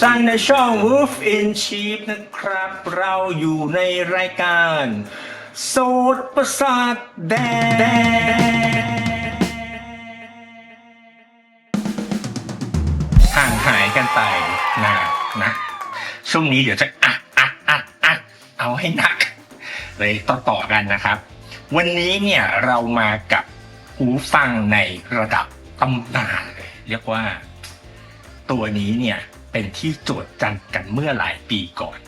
สั่งในช่อง Wolf in Sheep นะครับ เราอยู่ในรายการโสดประสาทแดงห่างหายกันไปนานนะช่วงนี้เดี๋ยวจะอัดอัดอัดอัดเอาให้หนัก เลยต่อต่อๆกันนะครับ วันนี้เนี่ยเรามากับหูฟังในระดับตำนานเลยเรียกว่าตัวนี้เนี่ย เป็นที่โจทย์จันกันเมื่อหลายปีก่อน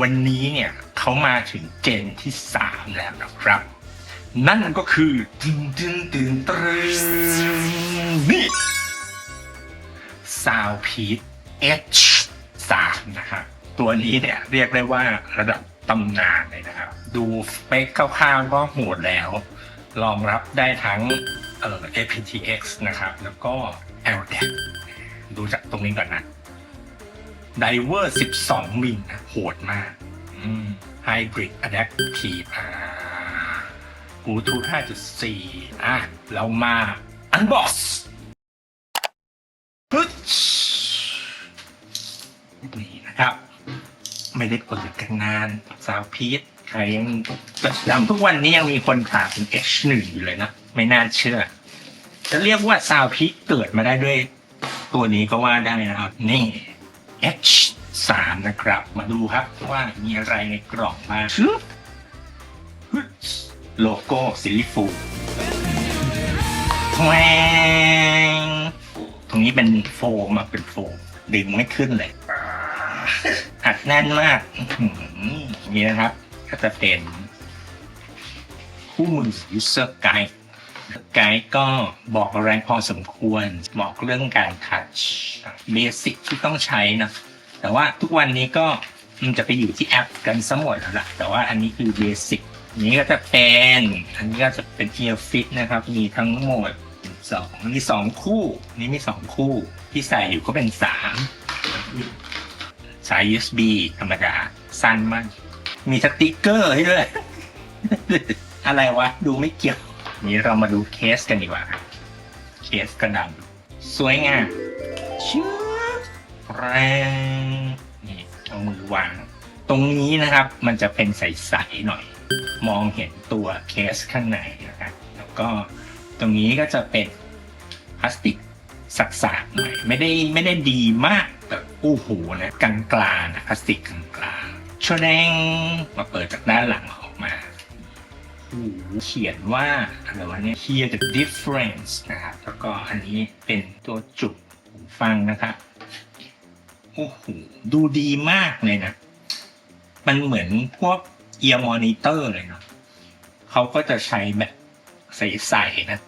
วันนี้เนี่ยเขามาถึงเจนที่สามแล้วนะครับ นั่นก็คือตึงตึงตึงตรึงนี่ซาวพีท H3 นะครับ ตัวนี้เนี่ยเรียกได้ว่าระดับตำนานเลยนะครับ ดูสเปคคร่าวๆก็โหดแล้วรองรับได้ทั้งเอ่อ aptX นะครับ แล้วก็ LDAC ดูจากตรงนี้ก่อนนะไดเวอร์ 12 มิลนะโหดมากอืม Hybrid Adaptive อ่า Bluetooth 5.4 อะ เรามา Unbox ปึ๊ดนี่นะครับ ไม่ได้เปิดกันนาน สาวพีทใครยังจำทุกวันนี้ยังมีคนถามเป็น H1 อยู่เลยนะ ไม่น่าเชื่อ จะเรียกว่าซาวพีทเกิดมาได้ด้วย ตัวนี้ก็ว่าได้นะครับ นี่ H3 นะครับ มาดูครับว่ามีอะไรในกล่องมาชึบฮึโลโก้ซิลิฟูแทวงตรงนี้เป็นโฟมาเป็นโฟมดึงไม่ขึ้นเลยอัดแน่นมากอื้อหืออย่างนี้นะครับ ก็จะเป็นคู่มือ user guide ไกด์ก็บอกแรงพอสมควรบอกเรื่องการทัชเบสิกที่ต้องใช้นะ แต่ว่าทุกวันนี้ก็มันจะไปอยู่ที่แอปกันซะหมดแล้วล่ะ แต่ว่าอันนี้คือเบสิกนี้ก็จะเป็น อันนี้ก็จะเป็นเ e ียร์ฟิตนะครับ มีทั้งหมดสองมีสองคู่ นี่มีสองคู่ ที่ใส่อยู่ก็เป็นสามสาย USB ธรรมดา สั้นมาก มีสติกเกอร์ให้ด้วย อะไรวะ ดูไม่เกี่ยว นี้เรามาดูเคสกันดีกว่าเคสกระดำสวยงามชื้แรงนี่เอามือวาง ตรงนี้นะครับมันจะเป็นใสๆหน่อย มองเห็นตัวเคสข้างในนะครับแล้วก็ตรงนี้ก็จะเป็นพลาสติกสักๆหน่อยไม่ได้ไม่ได้ดีมากแบบอู้หูนะกลางๆนะพลาสติกกลางๆชวแดงมาเปิดจากด้านหลังออกมา เขียนว่าอะไรวะเนี่ย hear the difference นะครับแล้วก็อันนี้เป็นตัวจุกฟังนะครับโอ้โหดูดีมากเลยนะ มันเหมือนพวก ear monitor เลยเนาะเขาก็จะใช้แบบใสๆนะ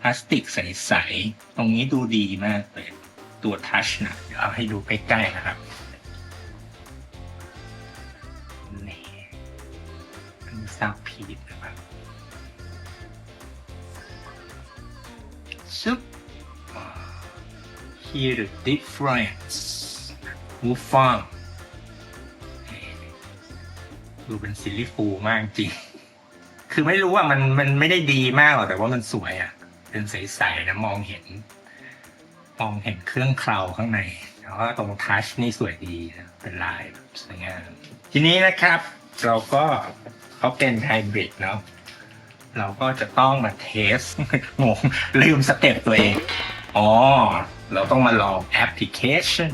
พลาสติกใสๆ ตรงนี้ดูดีมากเลย ตัวทัชนะ เดี๋ยวเอาให้ดูใกล้ๆนะครับ ซาวพีดนะครับซึบ hear the difference หูฟังดูเป็นซิลิฟูมากจริง คือไม่รู้ว่ามันมันไม่ได้ดีมากหรอกแต่ว่ามันสวยอะ่ะ เป็นใสๆนะมองเห็น มองเห็นเครื่องเคลาข้างในแล้วก็ตรงทัชนี่สวยดีนะเป็นลายแบบสวยงามทีนี้นะครับ เราก็ เขาเป็นไฮบริดเนาะเราก็จะต้องมาเทสงงลืมสเต็ปตัวเอง อ๋อ เราต้องมาลองแอปพลิเคชัน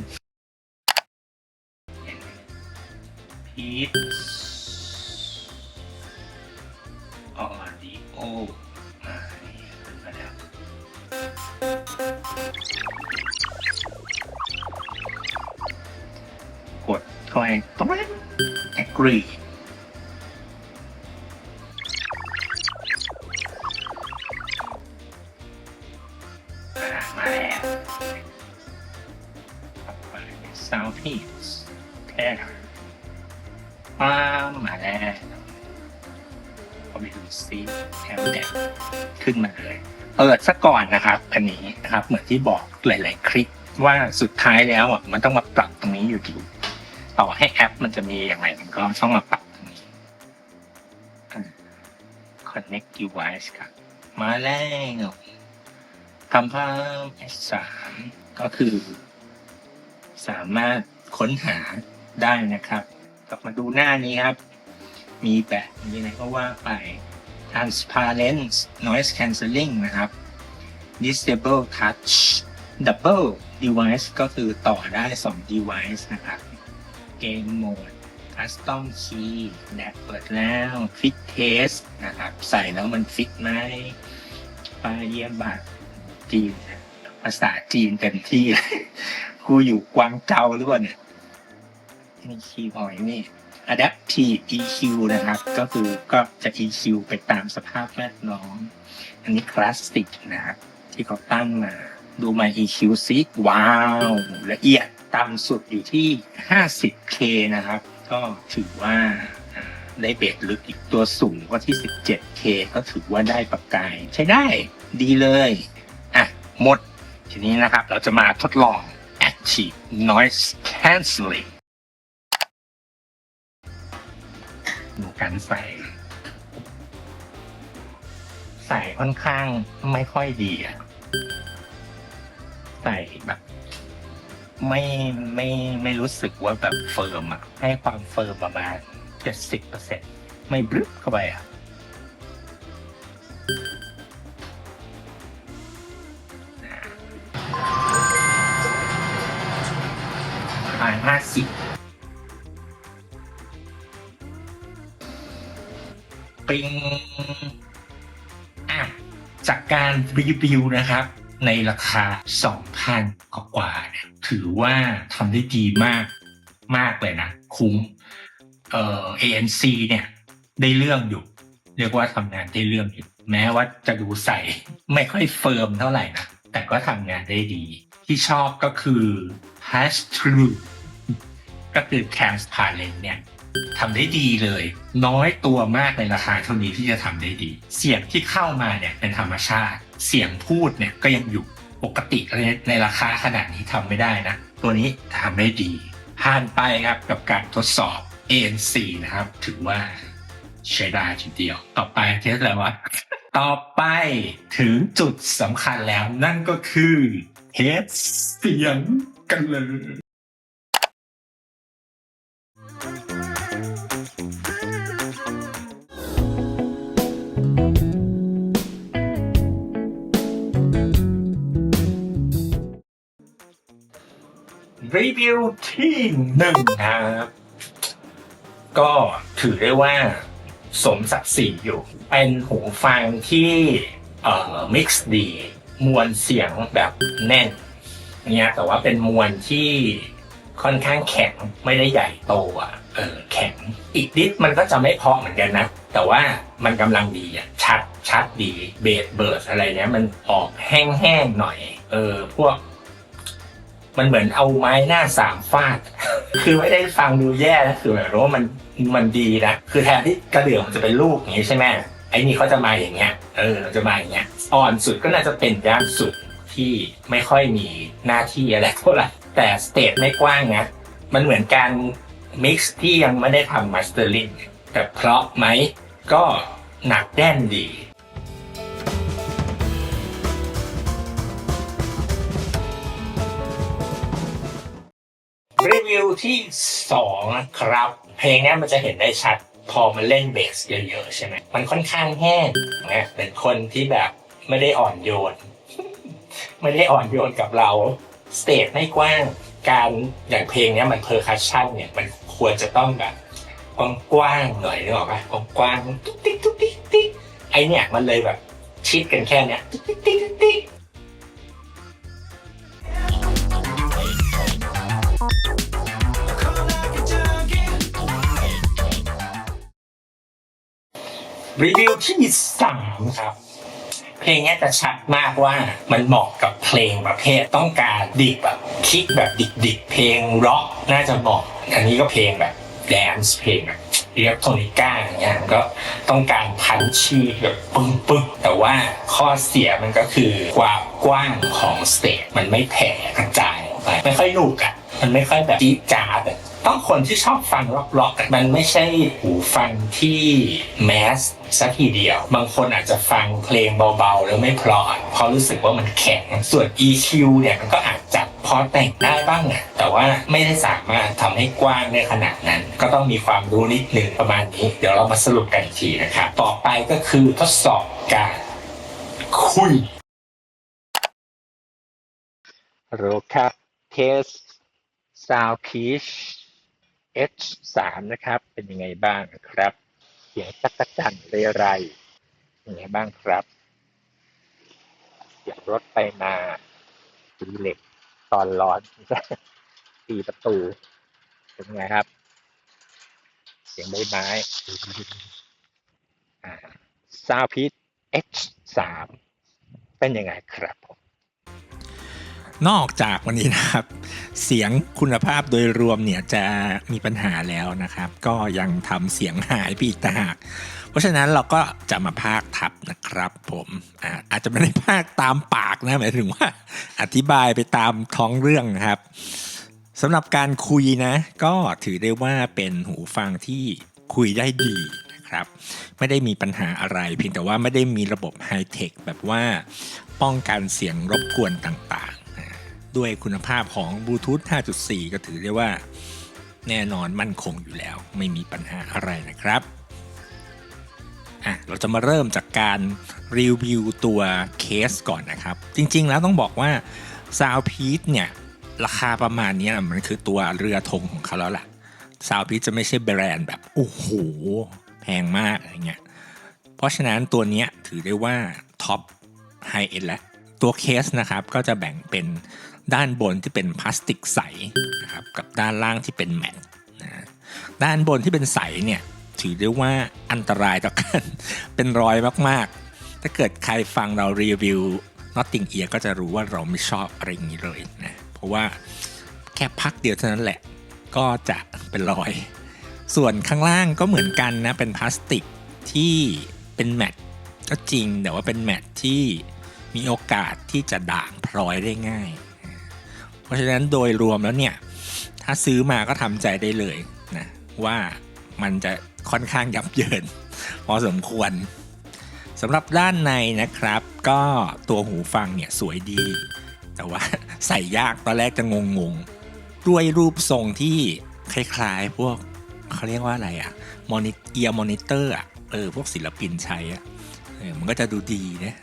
พีทออดิโอนี่ขึ้นมาแล้วกดเข้าไปตรงนี้ agree มาแล้วต่อไป sound piece แค่ป้ามมาแล้วพอไปดูซิแอมแดงขึ้นมาเลยเปิดซะก่อนนะครับอันนี้นะครับ เหมือนที่บอกหลาย ๆ คลิปว่าสุดท้ายแล้วอะมันต้องมาปรับตรงนี้อยู่ดีต่อให้แอปมันจะมีอย่างไรมันก็ต้องมาปรับตรงนี้อ่า connect device ครับมาแล้ว คำพาม S3 ก็คือ สามารถค้นหาได้นะครับ กลับมาดูหน้านี้ครับ มีแบบนี้นะก็ว่าไป transparent noise cancelling นะครับ disable touch double device ก็คือต่อได้ 2 device นะครับ game mode custom key แดกเปิดแล้ว fit test นะครับ ใส่แล้วมันฟิตไหมป้ายเยี่ยมบัตร จีน ภาษาจีนเต็มที่เลยกูอยู่กวางเจาหรือเปล่าเนี่ยนี่คีย์พอยนี่ adaptive EQ นะครับ ก็คือก็จะ EQ ไปตามสภาพแวดล้อม อันนี้คลาสสิกนะครับที่เขาตั้งมา ดูมา EQ ซิว้าว ละเอียดต่ำสุดอยู่ที่ 50K นะครับ ก็ถือว่าได้เบสลึกอีกตัวสูงก็ที่ 17K ก็ถือว่าได้ประกาย ใช้ได้ดีเลย หมด ทีนี้นะครับเราจะมาทดลอง Active Noise Cancelling ดูการใส่ ใส่ค่อนข้างไม่ค่อยดีอะใส่แบบไม่ไม่ไม่รู้สึกว่าแบบเฟิร์มอะให้ความเฟิร์มประมาณเจ็ดสิบเปอร์เซ็นไม่บลึบเข้าไปอะาณห้าสิบปิงอะจากการรีวิวนะครับ ในราคา 2,000กว่าๆเนี่ยถือว่าทำได้ดีมากมากเลยนะ คุ้มเอ่อ ANC เนี่ย ได้เรื่องอยู่ เรียกว่าทำงานได้เรื่องอยู่แม้ว่าจะดูใสไม่ค่อยเฟิร์มเท่าไหร่นะ แต่ก็ทำงานได้ดี ที่ชอบก็คือ hash through ก็คือ transparent เนี่ยทำได้ดีเลย น้อยตัวมากในราคาเท่านี้ที่จะทำได้ดี เสียงที่เข้ามาเนี่ยเป็นธรรมชาติ เสียงพูดเนี่ยก็ยังอยู่ปกติในในราคาขนาดนี้ทำไม่ได้นะ ตัวนี้ทำได้ดีผ่านไปครับกับการทดสอบ ANC นะครับ ถือว่าใช้ได้ทีเดียว ต่อไปเทสอะไรวะต่อไปถึงจุดสำคัญแล้วนั่นก็คือเทสเสียงกันเลย รีวิวที่หนึ่งครับ ก็ถือได้ว่าสมศักดิ์ศรีอยู่ เป็นหูฟังที่เอ่อมิกซ์ดี มวลเสียงแบบแน่นเนี่ยแต่ว่าเป็นมวลที่ ค่อนข้างแข็งไม่ได้ใหญ่โตอะเออแข็งอีกนิดมันก็จะไม่เพอเหมือนกันนะ แต่ว่ามันกำลังดีอะชัดชัดดีเบสเบิร์ดอะไรเนี้ยมันออกแห้งๆหน่อย เออพวก มันเหมือนเอาไม้หน้าสามฟาด คือไม่ได้ฟังดูแย่นะคือแบบว่ามันมันดีนะคือแทนที่กระเดื่องมันจะเป็นลูกอย่างนี้ใช่ไหมไอ้นี่เขาจะมาอย่างเงี้ย เออจะมาอย่างเงี้ยอ่อนสุดก็น่าจะเป็นย่างสุดที่ไม่ค่อยมีหน้าที่อะไรเท่าไหร่ แต่สเตจไม่กว้างนะ มันเหมือนการมิกซ์ที่ยังไม่ได้ทำมาสเตอร์ลิงแต่เพราะไหมก็หนักแน่นดีรีวิวที่สองนะครับ เพลงนี้มันจะเห็นได้ชัด พอมันเล่นเบสเยอะๆใช่ไหมมันค่อนข้างแห้งนะเป็นคนที่แบบไม่ได้อ่อนโยน ไม่ได้อ่อนโยนกับเรา สเตจไม่กว้างการอย่างเพลงเนี้ยมันเพอร์คัชชั่นเนี่ยมันควรจะต้องแบบกว้างๆหน่อยนึกออกปะกว้างๆตุ๊กติ๊กตุ๊กติ๊กติ๊กไอเนี่ยมันเลยแบบชิดกันแค่เนี้ยตุ๊กติ๊กติ๊กตุ๊กติ๊กรีวิวที่สามครับ เพลงนี้จะชัดมากว่ามันเหมาะกับเพลงประเภทต้องการดิบแบบคิกแบบดิบๆเพลงร็อกน่าจะเหมาะอันนี้ก็เพลงแบบแดนซ์เพลงแบบอิเล็กทรอนิก้าอย่างเงี้ยก็ต้องการพันชีแบบปึ้งปึ้งแต่ว่าข้อเสียมันก็คือความกว้างของสเตจมันไม่แผ่กระจายออกไปไม่ค่อยหนุกอะมันไม่ค่อยแบบจี๊ดจ๊าดอะ ต้องคนที่ชอบฟังร็อกๆอะมันไม่ใช่หูฟังที่แมสสักทีเดียว บางคนอาจจะฟังเพลงเบาๆ แล้วไม่เพราะอะเพราะรู้สึกว่ามันแข็ง ส่วน EQ เนี่ยมันก็อาจจัดพอแต่งได้บ้างอะแต่ว่าไม่ได้สามารถทำให้กว้างได้ขนาดนั้น ก็ต้องมีความรู้นิดหนึ่งประมาณนี้ เดี๋ยวเรามาสรุปกันทีนะครับต่อไปก็คือทดสอบการคุยโรครับเทส Sound Pitch H3 นะครับ เป็นยังไงบ้างครับ เสียงจักรจันทร์เรไรยังไงบ้างครับเสียงรถไปมาตีเหล็กตอนร้อนตีประตูเป็นยังไงครับ เสียงใบไม้อ่า Sound Pitch H3 เป็นยังไงครับผม นอกจากวันนี้นะครับ เสียงคุณภาพโดยรวมเนี่ยจะมีปัญหาแล้วนะครับ ก็ยังทำเสียงหายไปอีกต่างหากเพราะฉะนั้นเราก็จะมาพากทับนะครับ ผมอาอาจจะไม่ได้พากตามปากนะหมายถึงว่า อธิบายไปตามท้องเรื่องนะครับสำหรับการคุยนะ ก็ถือได้ว่าเป็นหูฟังที่คุยได้ดีนะครับไม่ได้มีปัญหาอะไร เพียงแต่ว่าไม่ได้มีระบบไฮเทคแบบว่าป้องกันเสียงรบกวนต่าง ด้วยคุณภาพของบลูทูธ 5.4 ก็ถือได้ว่าแน่นอนมั่นคงอยู่แล้ว ไม่มีปัญหาอะไรนะครับอะเราจะมาเริ่มจากการรีวิวตัวเคสก่อนนะครับ จริงๆแล้วต้องบอกว่า s o u n d p e a c เนี่ย ราคาประมาณนี้มันคือตัวเรือธงของเขาแล้วล่ะ s o u n d p e a c จะไม่ใช่แบรนด์แบบโอ้โหแพงมากอะไรเงี้ยเพราะฉะนั้นตัวนี้ถือได้ว่าท็อปไฮเอ็นแล้วตัวเคสนะครับก็จะแบ่งเป็น ด้านบนที่เป็นพลาสติกใสนะครับกับด้านล่างที่เป็นแมตนะด้านบนที่เป็นใสเนี่ยถือได้ว่าอันตรายต่อกันเป็นรอยมากๆ ถ้าเกิดใครฟังเรารีวิว Notting Ear ก็จะรู้ว่าเราไม่ชอบอะไรอย่างนี้เลยนะเพราะว่าแค่พักเดียวเท่านั้นแหละ ก็จะเป็นรอย ส่วนข้างล่างก็เหมือนกันนะเป็นพลาสติกที่เป็นแมตต์ก็จริงแต่ว่าเป็นแมตต์ที่มีโอกาสที่จะด่างพลอยได้ง่าย เพราะฉะนั้นโดยรวมแล้วเนี่ย ถ้าซื้อมาก็ทำใจได้เลยนะว่ามันจะค่อนข้างยับเยิน พอสมควรสำหรับด้านในนะครับ ก็ตัวหูฟังเนี่ยสวยดี แต่ว่าใส่ยากตอนแรกจะงงๆด้วยรูปทรงที่คล้ายๆ พวกเขาเรียกว่าอะไรอะมอนิเอียมอนิเตอร์อะเออพวกศิลปินใช้อะเออมันก็จะดูดีนะ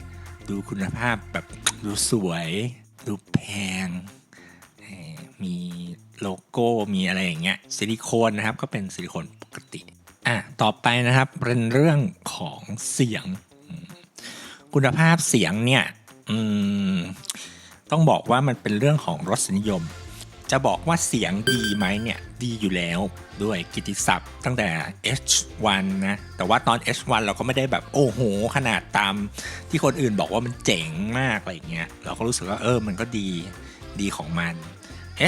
ดูคุณภาพแบบดูสวย ดูแพง มีโลโก้มีอะไรอย่างเงี้ยซิลิโคนนะครับก็เป็นซิลิโคนปกติอะต่อไปนะครับเป็นเรื่องของเสียง คุณภาพเสียงเนี่ยต้องบอกว่ามันเป็นเรื่องของรสนิยม จะบอกว่าเสียงดีไหมเนี่ยดีอยู่แล้วด้วยกิตติศัพท์ตั้งแต่ H1 นะแต่ว่าตอน H1 เราก็ไม่ได้แบบโอ้โห ขนาดตามที่คนอื่นบอกว่ามันเจ๋งมากอะไรเงี้ยเราก็รู้สึกว่าเออมันก็ดีดีของมัน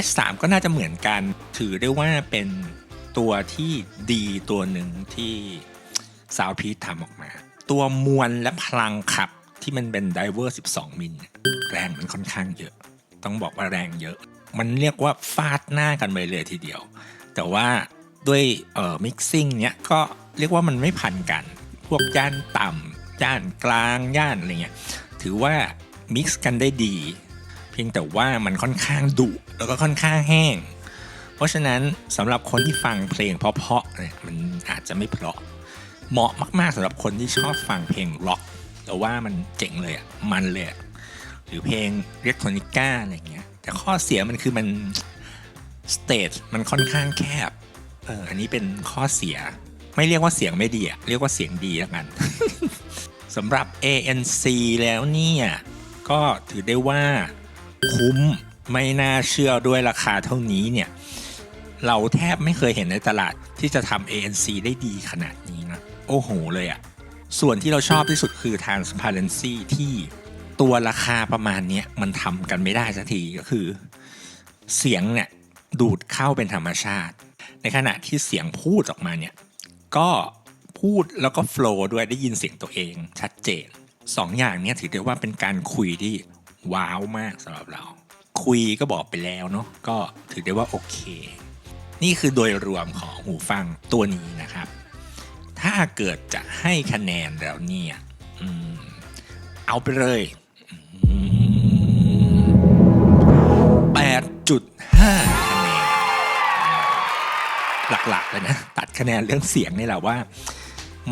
H3 ก็น่าจะเหมือนกัน ถือได้ว่าเป็นตัวที่ดีตัวหนึ่งที่ซาวพีททำออกมา ตัวมวลและพลังขับที่มันเป็นไดเวอร์ 12 มิลแรงมันค่อนข้างเยอะ ต้องบอกว่าแรงเยอะ มันเรียกว่าฟาดหน้ากันไปเลยทีเดียว แต่ว่าด้วยเอ่อมิกซิ่งเนี้ยก็เรียกว่ามันไม่พันกัน พวกย่านต่ำย่านกลางย่านอะไรเงี้ยถือว่ามิกซ์กันได้ดี พียงแต่ว่ามันค่อนข้างดุแล้วก็ค่อนข้างแห้ง เพราะฉะนั้นสำหรับคนที่ฟังเพลงเพราะๆเนี่ยมันอาจจะไม่เพราะ เหมาะมากๆสำหรับคนที่ชอบฟังเพลงร็อกแต่ว่ามันเจ๋งเลยอะมันเลยหรือเพลงเรียกโทนิก้าอะไรเงี้ยแต่ข้อเสียมันคือมันสเตจมันค่อนข้างแคบเอออันนี้เป็นข้อเสียไม่เรียกว่าเสียงไม่ดีอะเรียกว่าเสียงดีแล้วกันสำหรับ ANC แล้วเนี่ย ก็ถือได้ว่า คุ้มไม่น่าเชื่อด้วยราคาเท่านี้เนี่ย เราแทบไม่เคยเห็นในตลาดที่จะทำ ANC ได้ดีขนาดนี้นะ โอ้โหเลยอะส่วนที่เราชอบที่สุดคือ transparency ที่ตัวราคาประมาณนี้มันทำกันไม่ได้สักทีก็คือ เสียงเนี่ยดูดเข้าเป็นธรรมชาติ ในขณะที่เสียงพูดออกมาเนี่ย ก็พูดแล้วก็โฟล์ด้วยได้ยินเสียงตัวเองชัดเจนสองอย่างนี้ถือได้ว่าเป็นการคุยที่ ว้าวมากสำหรับเรา คุยก็บอกไปแล้วเนาะก็ถือได้ว่าโอเค นี่คือโดยรวมของหูฟังตัวนี้นะครับ ถ้าเกิดจะให้คะแนนแล้วเนี่ยเอาไปเลย 8.5 คะแนน หลักๆเลยนะ ตัดคะแนนเรื่องเสียงนี่แหละว่า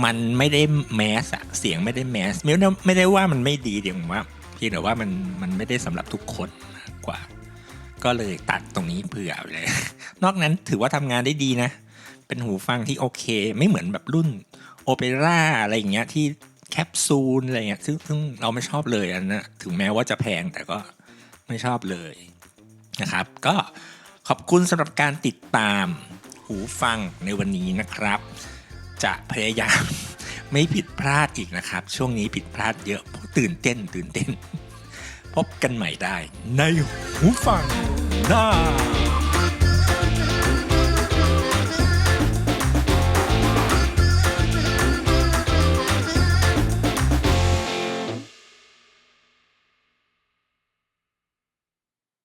มันไม่ได้แมสอะเสียงไม่ได้แมสไม่ได้ไม่ได้ว่ามันไม่ดีเดี๋ยวผมว่า เพียงแต่ว่ามันมันไม่ได้สำหรับทุกคนกว่า ก็เลยตัดตรงนี้เผื่อเลย นอกนั้นถือว่าทำงานได้ดีนะ เป็นหูฟังที่โอเค ไม่เหมือนแบบรุ่นโอเปร่าอะไรอย่างเงี้ยที่แคปซูลอะไรเงี้ยซึ่งซึ่งเราไม่ชอบเลยอันนะถึงแม้ว่าจะแพงแต่ก็ไม่ชอบเลยนะครับ ก็ขอบคุณสำหรับการติดตามหูฟังในวันนี้นะครับ จะพยายามไม่ผิดพลาดอีกนะครับ ช่วงนี้ผิดพลาดเยอะ ตื่นเต้น ตื่นเต้น พบกันใหม่ได้ ในหูฟังหน้า